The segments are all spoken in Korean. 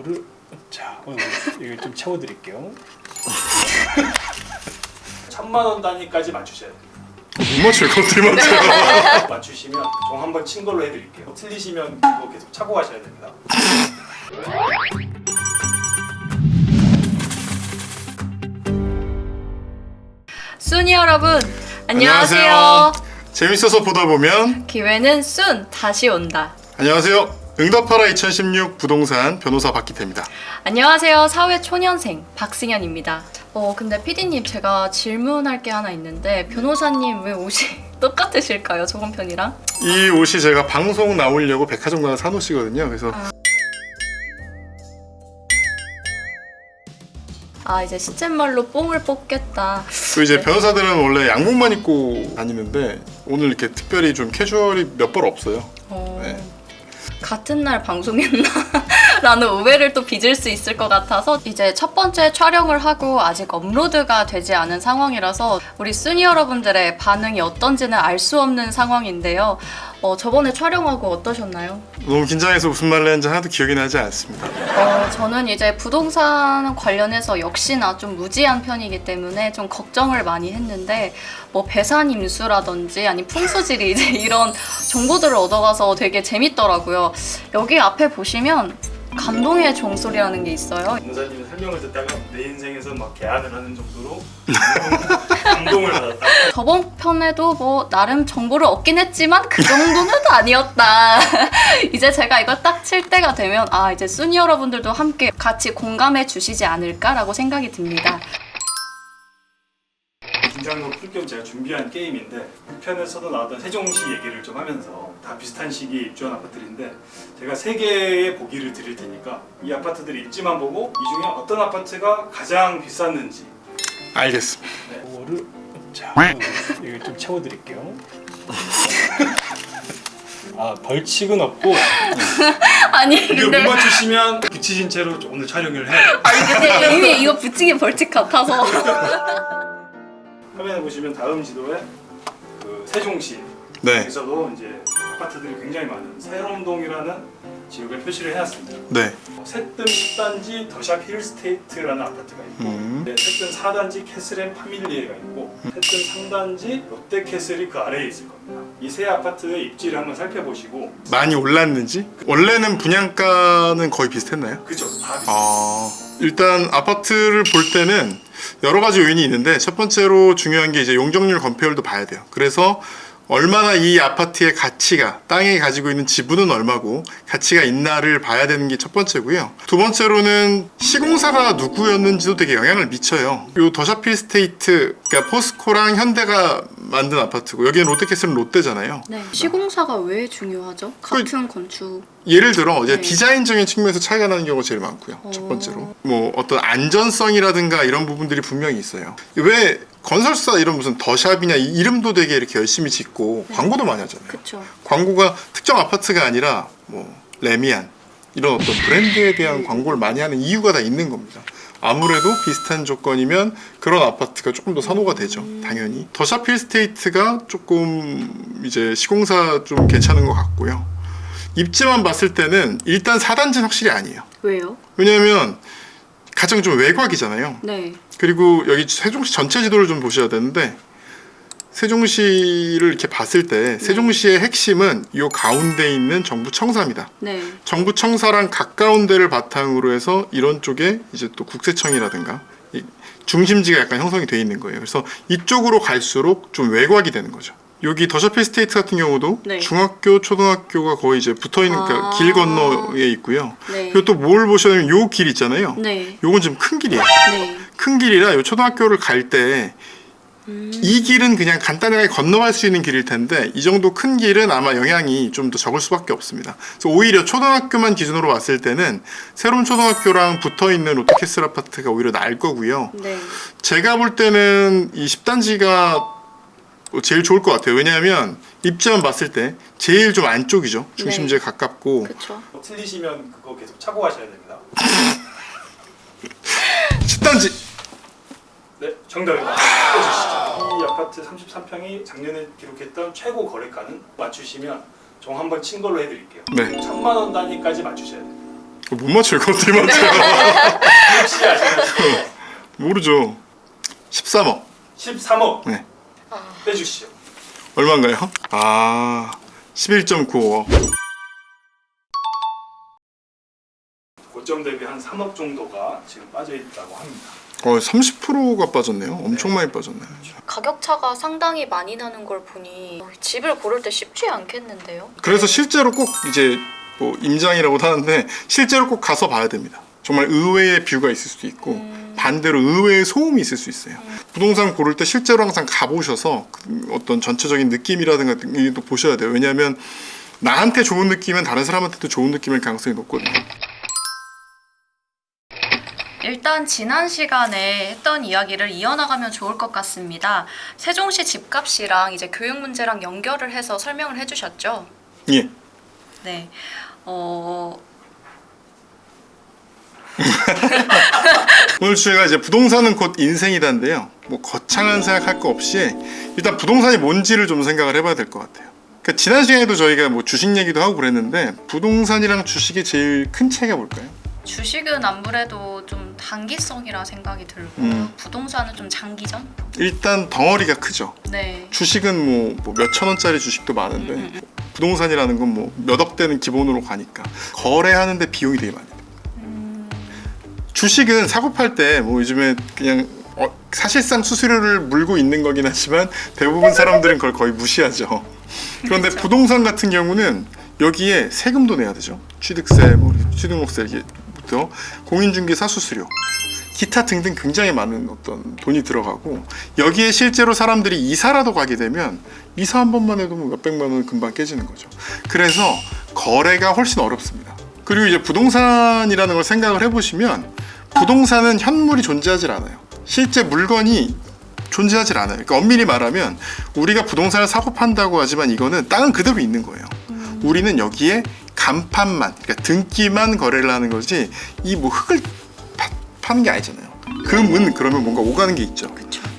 이거를 자 어, 이걸 좀 채워드릴게요. 천만 원 단위까지 맞추셔야 돼요. 못 맞춰요. 그거 어떻게 맞춰요? 맞추시면 종 한 번 친 걸로 해드릴게요. 틀리시면 그거 계속 차고 가셔야 됩니다. 순이 여러분 안녕하세요. 안녕하세요. 재밌어서 보다 보면 기회는 순 다시 온다. 안녕하세요. 응답하라 2016 부동산 변호사 박기태입니다. 안녕하세요. 사회 초년생 박승현입니다. 어 근데 PD님 제가 질문할 게 하나 있는데 변호사님 왜 옷이 똑같으실까요? 저번 편이랑? 이 옷이 제가 방송 나오려고 백화점 가서 산 옷이거든요. 그래서 아 이제 시쳇말로 뽕을 뽑겠다. 또 이제 네. 변호사들은 원래 양복만 입고 다니는데 오늘 이렇게 특별히 좀 캐주얼이 몇 벌 없어요. 어, 네. 같은 날 방송했나? 라는 오해를 또 빚을 수 있을 것 같아서 이제 첫 번째 촬영을 하고 아직 업로드가 되지 않은 상황이라서 우리 순이 여러분들의 반응이 어떤지는 알 수 없는 상황인데요. 어, 저번에 촬영하고 어떠셨나요? 너무 긴장해서 무슨 말을 했는지 하나도 기억이 나지 않습니다. 어, 저는 이제 부동산 관련해서 역시나 좀 무지한 편이기 때문에 좀 걱정을 많이 했는데 뭐 배산 임수라든지 아니 풍수지리 이제 이런 정보들을 얻어가서 되게 재밌더라고요. 여기 앞에 보시면 감동의 종소리라는 게 있어요. 변호사님 설명을 듣다가 내 인생에서 막 개안을 하는 정도로 감동을 받았다. 저번 편에도 뭐 나름 정보를 얻긴 했지만 그 정도는 아니었다. 이제 제가 이거 딱칠 때가 되면 아 이제 순이 여러분들도 함께 같이 공감해 주시지 않을까라고 생각이 듭니다. 긴장도 풀 겸 제가 준비한 게임인데 6편에서도 나왔던 세종시 얘기를 좀 하면서 다 비슷한 시기에 입주한 아파트들인데 제가 세 개의 보기를 드릴 테니까 이 아파트들 입지만 보고 이 중에 어떤 아파트가 가장 비쌌는지 알겠습니다. 네, 그거를 자 어, 이걸 좀 채워드릴게요. 아 벌칙은 없고 아니 이거 근데 못 맞추시면 붙이신 채로 오늘 촬영을 해요. 근데 이미 이거 붙이기 벌칙 같아서 화면에 보시면 다음 지도에 그 세종시 네, 이제 아파트들이 굉장히 많은 세롬동이라는 지역을 표시를 해놨습니다. 네. 어, 새뜸 10단지 더샵 힐스테이트라는 아파트가 있고 음. 네, 새뜸 4단지 캐슬앤 파밀리에가 있고 새뜸 3단지 롯데 캐슬이 그 아래에 있을 겁니다. 이 세 아파트의 입지를 한번 살펴보시고 많이 올랐는지 원래는 분양가는 거의 비슷했나요? 그죠? 다 비슷해요. 아 일단 아파트를 볼 때는 여러 가지 요인이 있는데 첫 번째로 중요한 게 이제 용적률 건폐율도 봐야 돼요. 그래서 얼마나 이 아파트의 가치가 땅에 가지고 있는 지분은 얼마고 가치가 있나를 봐야 되는 게 첫 번째고요. 두 번째로는 시공사가 누구였는지도 되게 영향을 미쳐요. 요 더샤필 스테이트 그러니까 포스코랑 현대가 만든 아파트고 여기는 롯데캐슬은 롯데잖아요. 네. 시공사가 왜 중요하죠? 같은 건축 예를 들어 이제 네. 디자인적인 측면에서 차이가 나는 경우가 제일 많고요. 첫 번째로 뭐 어떤 안전성이라든가 이런 부분들이 분명히 있어요. 왜 건설사 이런 무슨 더샵이냐 이 이름도 되게 이렇게 열심히 짓고 광고도 많이 하잖아요. 그쵸 광고가 특정 아파트가 아니라 뭐 레미안 이런 어떤 브랜드에 대한 광고를 많이 하는 이유가 다 있는 겁니다. 아무래도 비슷한 조건이면 그런 아파트가 조금 더 선호가 되죠. 당연히. 더샤필 스테이트가 조금 이제 시공사 좀 괜찮은 것 같고요. 입지만 봤을 때는 일단 4단지는 확실히 아니에요. 왜요? 왜냐하면 가장 좀 외곽이잖아요. 네 그리고 여기 세종시 전체 지도를 좀 보셔야 되는데 세종시를 이렇게 봤을 때 세종시의 핵심은 이 가운데 있는 정부 청사입니다. 네. 정부 청사랑 가까운 데를 바탕으로 해서 이런 쪽에 이제 또 국세청이라든가 이 중심지가 약간 형성이 돼 있는 거예요. 그래서 이쪽으로 갈수록 좀 외곽이 되는 거죠. 여기 더셔필 스테이트 같은 경우도 네. 중학교, 초등학교가 거의 이제 붙어 있는 그러니까 아. 길 건너에 있고요. 네. 그리고 또 뭘 보셔야 되면 요 길 있잖아요. 네. 요건 좀큰 길이에요. 네. 큰 길이라 요 초등학교를 갈때이 음. 길은 그냥 간단하게 건너갈 수 있는 길일 텐데 이 정도 큰 길은 아마 영향이 좀 더 적을 수밖에 없습니다. 그래서 오히려 초등학교만 기준으로 봤을 때는 새로운 초등학교랑 붙어 있는 롯데캐슬 아파트가 오히려 나을 거고요. 네. 제가 볼 때는 이 10단지가 제일 좋을 것 같아요. 왜냐하면 입지만 봤을 때 제일 좀 안쪽이죠. 중심지에 가깝고 뭐 틀리시면 그거 계속 차고 가셔야 됩니다. 10단지 네, 정답입니다. 해주시죠. 이 아파트 33평이 작년에 기록했던 최고 거래가는 맞추시면 종 한 번 친 걸로 해드릴게요. 네. 천만 원 단위까지 맞추셔야 돼요. 못 맞춰 이거 어떻게 맞춰? 혹시 아시나요? 모르죠. 13억. 13억 네. 빼주시죠. 얼마인가요? 아, 11.95억. 고점 대비 한 3억 정도가 지금 빠져 있다고 합니다. 어, 30%가 빠졌네요. 엄청 많이 빠졌네. 가격 차가 상당히 많이 나는 걸 보니 집을 고를 때 쉽지 않겠는데요? 그래서 실제로 꼭 이제 뭐 임장이라고도 하는데 실제로 꼭 가서 봐야 됩니다. 정말 의외의 뷰가 있을 수도 있고 음. 반대로 의외의 소음이 있을 수 있어요. 부동산 고를 때 실제로 항상 가보셔서 그 어떤 전체적인 느낌이라든가 등도 보셔야 돼요. 왜냐하면 나한테 좋은 느낌은 다른 사람한테도 좋은 느낌일 가능성이 높거든요. 일단 지난 시간에 했던 이야기를 이어나가면 좋을 것 같습니다. 세종시 집값이랑 이제 교육 문제랑 연결을 해서 설명을 해주셨죠. 예. 네. 어, 오늘 주제가 이제 부동산은 곧 인생이다인데요. 뭐 거창한 생각할 거 없이 일단 부동산이 뭔지를 좀 생각을 해봐야 될 것 같아요. 그러니까 지난 시간에도 저희가 뭐 주식 얘기도 하고 그랬는데 부동산이랑 주식의 제일 큰 차이가 뭘까요? 주식은 아무래도 좀 단기성이라 생각이 들고 음. 부동산은 좀 장기전? 일단 덩어리가 크죠. 네. 주식은 뭐 몇천 원짜리 주식도 많은데 음, 음, 부동산이라는 건 뭐 몇 억 대는 기본으로 가니까 거래하는데 비용이 되게 많이 돼요. 음, 주식은 사고 팔 때 뭐 요즘에 그냥 어, 사실상 수수료를 물고 있는 거긴 하지만 대부분 사람들은 그걸 거의 무시하죠. 그런데 부동산 같은 경우는 여기에 세금도 내야 되죠. 취득세, 뭐 취득목세 이게부터 공인중개사 수수료, 기타 등등 굉장히 많은 어떤 돈이 들어가고 여기에 실제로 사람들이 이사라도 가게 되면 이사 한 번만 해도 뭐 몇백만 원 금방 깨지는 거죠. 그래서 거래가 훨씬 어렵습니다. 그리고 이제 부동산이라는 걸 생각을 해보시면 부동산은 현물이 존재하질 않아요. 실제 물건이 존재하질 않아요. 그러니까 엄밀히 말하면 우리가 부동산을 사고 판다고 하지만 이거는 땅은 그대로 있는 거예요. 우리는 여기에 간판만, 그러니까 등기만 거래를 하는 거지 이 뭐 흙을 파, 파는 게 아니잖아요. 금은 그러면 뭔가 오가는 게 있죠.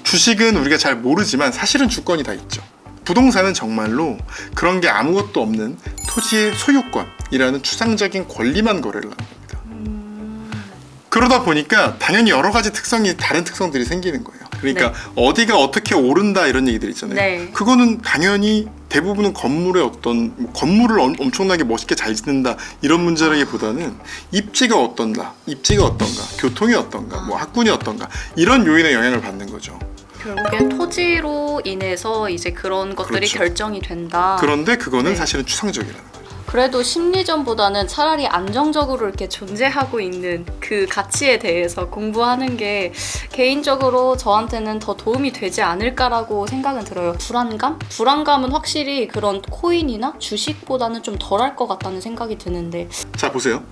주식은 우리가 잘 모르지만 사실은 주권이 다 있죠. 부동산은 정말로 그런 게 아무것도 없는 토지의 소유권이라는 추상적인 권리만 거래를 하는 겁니다. 그러다 보니까 당연히 여러 가지 특성이 다른 특성들이 생기는 거예요. 그러니까 어디가 어떻게 오른다 이런 얘기들 있잖아요. 네. 그거는 당연히 대부분은 건물의 어떤 뭐 건물을 엄- 엄청나게 멋있게 잘 짓는다 이런 문제라기보다는 입지가 어떤가, 입지가 어떤가, 교통이 어떤가, 뭐 학군이 어떤가 이런 요인의 영향을 받는 거죠. 결국엔 토지로 인해서 이제 그런 것들이 그렇죠. 결정이 된다. 그런데 그거는 네. 사실은 추상적이라는 거죠. 그래도 심리전보다는 차라리 안정적으로 이렇게 존재하고 있는 그 가치에 대해서 공부하는 게 개인적으로 저한테는 더 도움이 되지 않을까라고 생각은 들어요. 불안감? 불안감은 확실히 그런 코인이나 주식보다는 좀 덜할 것 같다는 생각이 드는데 자 보세요.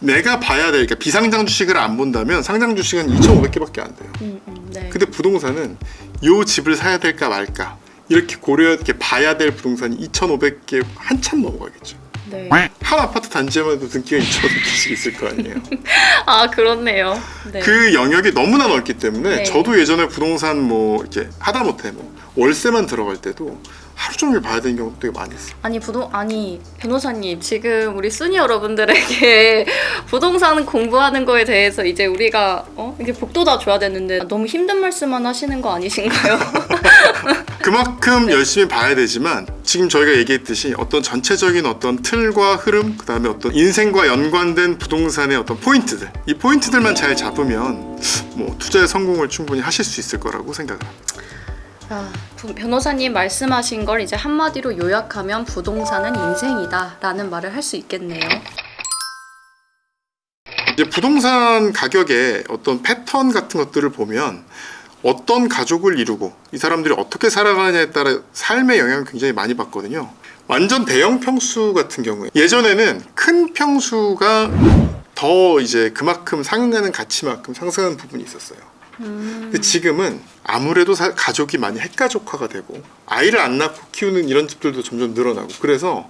내가 봐야 될, 그러니까 비상장 주식을 안 본다면 상장 주식은 2,500개밖에 안 돼요. 음, 음, 네. 근데 부동산은 요 집을 사야 될까 말까 이렇게 고려 이렇게 봐야 될 부동산이 2,500개 한참 넘어가겠죠. 네. 한 아파트 단지에만 해도 등기가 2,500개씩 있을 거 아니에요. 아 그렇네요. 네. 그 영역이 너무나 넓기 때문에 네. 저도 예전에 부동산 뭐 이렇게 하다못해 뭐 월세만 들어갈 때도 하루 종일 봐야 되는 경우도 되게 많이 있어요. 아니 부동 아니 변호사님 지금 우리 순위 여러분들에게 부동산 공부하는 거에 대해서 이제 우리가 어 이게 복도다 줘야 되는데 너무 힘든 말씀만 하시는 거 아니신가요? 그만큼 네. 열심히 봐야 되지만 지금 저희가 얘기했듯이 어떤 전체적인 어떤 틀과 흐름 그다음에 어떤 인생과 연관된 부동산의 어떤 포인트들 이 포인트들만 잘 잡으면 뭐 투자의 성공을 충분히 하실 수 있을 거라고 생각을 합니다. 아, 부- 변호사님 말씀하신 걸 이제 한마디로 요약하면 부동산은 인생이다 라는 말을 할 수 있겠네요. 이제 부동산 가격의 어떤 패턴 같은 것들을 보면 어떤 가족을 이루고 이 사람들이 어떻게 살아가느냐에 따라 삶의 영향을 굉장히 많이 받거든요. 완전 대형 평수 같은 경우에 예전에는 큰 평수가 더 이제 그만큼 상승하는 가치만큼 상승하는 부분이 있었어요. 근데 지금은 아무래도 사- 가족이 많이 핵가족화가 되고 아이를 안 낳고 키우는 이런 집들도 점점 늘어나고 그래서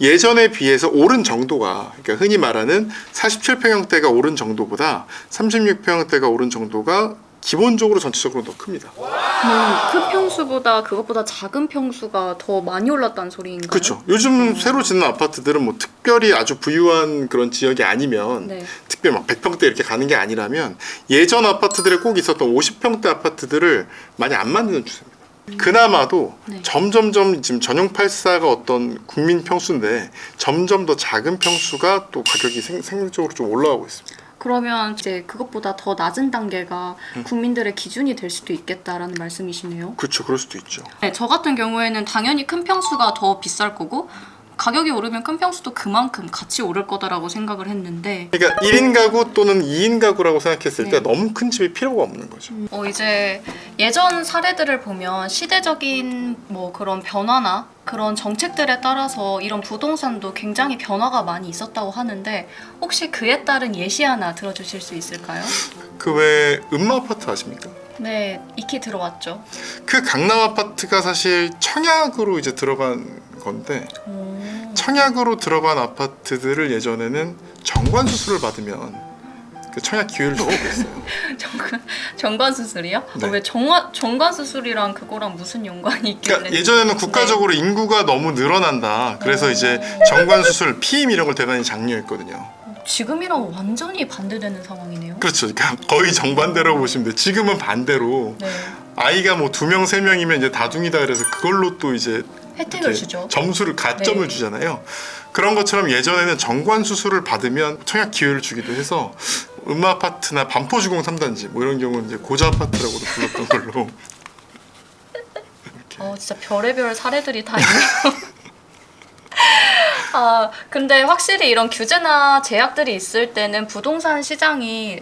예전에 비해서 오른 정도가 그러니까 흔히 말하는 47평형대가 오른 정도보다 36평형대가 오른 정도가 기본적으로 전체적으로 더 큽니다. 그럼 큰 평수보다 그것보다 작은 평수가 더 많이 올랐다는 소리인가요? 그렇죠. 요즘 새로 짓는 아파트들은 뭐 특별히 아주 부유한 그런 지역이 아니면 네. 특별히 막 100평대 이렇게 가는 게 아니라면 예전 아파트들에 꼭 있었던 50평대 아파트들을 많이 안 만드는 추세입니다. 그나마도 네. 점점점 지금 전용 84가 어떤 국민 평수인데 점점 더 작은 평수가 또 가격이 생, 생적으로 좀 올라가고 있습니다. 그러면 이제 그것보다 더 낮은 단계가 음. 국민들의 기준이 될 수도 있겠다라는 말씀이시네요. 그렇죠. 그럴 수도 있죠. 네, 저 같은 경우에는 당연히 큰 평수가 더 비쌀 거고 가격이 오르면 큰 평수도 그만큼 같이 오를 거다라고 생각을 했는데 그러니까 1인 가구 또는 2인 가구라고 생각했을 때 네. 너무 큰 집이 필요가 없는 거죠. 어 이제 예전 사례들을 보면 시대적인 뭐 그런 변화나 그런 정책들에 따라서 이런 부동산도 굉장히 변화가 많이 있었다고 하는데 혹시 그에 따른 예시 하나 들어주실 수 있을까요? 그 외에 음마 아파트 아십니까? 네, 익히 들어왔죠. 그 강남 아파트가 사실 청약으로 이제 들어간 건데 오. 청약으로 들어간 아파트들을 예전에는 정관 수술을 받으면 그 청약 기회를 주고 있어요. 정관 정관 수술이요? 네. 어, 왜 정관 정관 수술이랑 그거랑 무슨 연관이 있길래? 그러니까 예전에는 국가적으로 인구가 너무 늘어난다. 그래서 오. 이제 정관 수술, 피임 이런 걸 대단히 장려했거든요. 지금이랑 완전히 반대되는 상황이네요. 그렇죠. 그러니까 거의 정반대라고 보시면 돼요. 지금은 반대로 네, 아이가 뭐 두 명, 세 명이면 이제 다둥이다 그래서 그걸로 또 이제 혜택을 주죠. 점수를 가점을 네. 주잖아요. 그런 것처럼 예전에는 정관 수술을 받으면 청약 기회를 주기도 해서 음마 아파트나 반포주공 3단지 뭐 이런 경우는 이제 고자 아파트라고도 불렀던 걸로 어, 진짜 별의별 사례들이 다 있네요. 아, 근데 확실히 이런 규제나 제약들이 있을 때는 부동산 시장이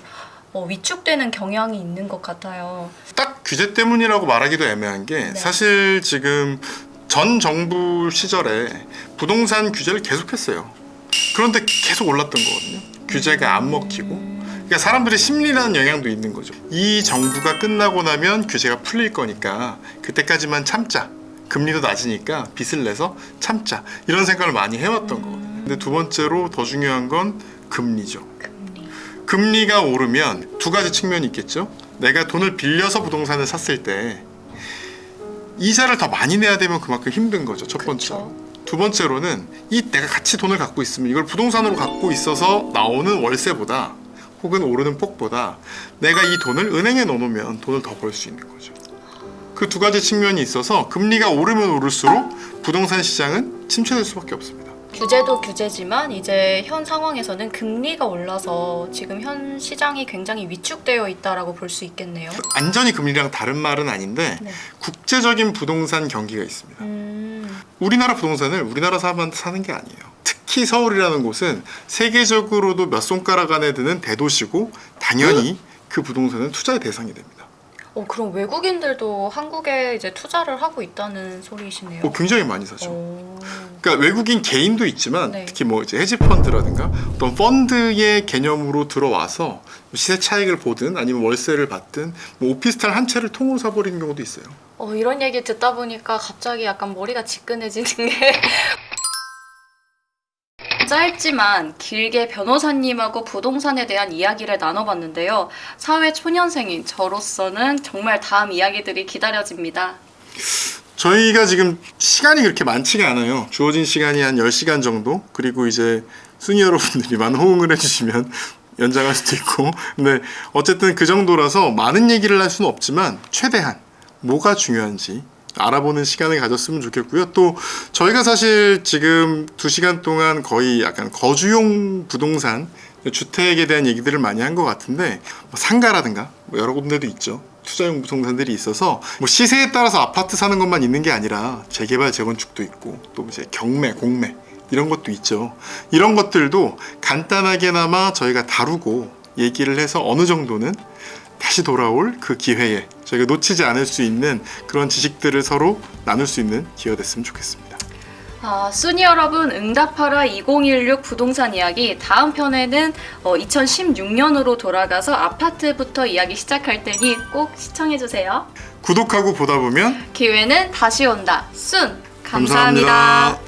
어, 위축되는 경향이 있는 것 같아요. 딱 규제 때문이라고 말하기도 애매한 게 네. 사실 지금 전 정부 시절에 부동산 규제를 계속했어요. 그런데 계속 올랐던 거거든요. 규제가 안 먹히고. 그러니까 사람들의 심리라는 영향도 있는 거죠. 이 정부가 끝나고 나면 규제가 풀릴 거니까 그때까지만 참자. 금리도 낮으니까 빚을 내서 참자. 이런 생각을 많이 해왔던 거거든요. 근데 두 번째로 더 중요한 건 금리죠. 금리. 금리가 오르면 두 가지 측면이 있겠죠. 내가 돈을 빌려서 부동산을 샀을 때 이자를 더 많이 내야 되면 그만큼 힘든 거죠. 첫 번째로. 두 번째로는 이 내가 같이 돈을 갖고 있으면 이걸 부동산으로 갖고 있어서 나오는 월세보다 혹은 오르는 폭보다 내가 이 돈을 은행에 넣어놓으면 돈을 더 벌 수 있는 거죠. 그 두 가지 측면이 있어서 금리가 오르면 오를수록 부동산 시장은 침체될 수밖에 없습니다. 규제도 규제지만 이제 현 상황에서는 금리가 올라서 지금 현 시장이 굉장히 위축되어 있다라고 볼 수 있겠네요. 완전히 금리랑 다른 말은 아닌데 네. 국제적인 부동산 경기가 있습니다. 음, 우리나라 부동산을 우리나라 사람한테 사는 게 아니에요. 특히 서울이라는 곳은 세계적으로도 몇 손가락 안에 드는 대도시고 당연히 그 부동산은 투자의 대상이 됩니다. 어, 그럼 외국인들도 한국에 이제 투자를 하고 있다는 소리이시네요. 뭐 굉장히 많이 사죠. 오. 그러니까 외국인 개인도 있지만 네. 특히 뭐 이제 헤지 펀드라든가 어떤 펀드의 개념으로 들어와서 시세 차익을 보든 아니면 월세를 받든 뭐 오피스텔 한 채를 통으로 사버리는 경우도 있어요. 어, 이런 얘기 듣다 보니까 갑자기 약간 머리가 지끈해지는 게 짧지만 길게 변호사님하고 부동산에 대한 이야기를 나눠봤는데요. 사회 초년생인 저로서는 정말 다음 이야기들이 기다려집니다. 저희가 지금 시간이 그렇게 많지가 않아요. 주어진 시간이 한 10시간 정도. 그리고 이제 순위 여러분들이 많은 호응을 해주시면 연장할 수도 있고. 근데 어쨌든 그 정도라서 많은 얘기를 할 수는 없지만 최대한 뭐가 중요한지 알아보는 시간을 가졌으면 좋겠고요. 또 저희가 사실 지금 2시간 동안 거의 약간 거주용 부동산 주택에 대한 얘기들을 많이 한 것 같은데 뭐 상가라든가 뭐 여러 군데도 있죠. 투자용 부동산들이 있어서 뭐 시세에 따라서 아파트 사는 것만 있는 게 아니라 재개발 재건축도 있고 또 이제 경매 공매 이런 것도 있죠. 이런 것들도 간단하게나마 저희가 다루고 얘기를 해서 어느 정도는 다시 돌아올 그 기회에 저희가 놓치지 않을 수 있는 그런 지식들을 서로 나눌 수 있는 기회가 됐으면 좋겠습니다. 아, 순이 여러분 응답하라 2016 부동산 이야기 다음 편에는 어, 2016년으로 돌아가서 아파트부터 이야기 시작할 테니 꼭 시청해 주세요. 구독하고 보다 보면 기회는 다시 온다. 순 감사합니다. 감사합니다.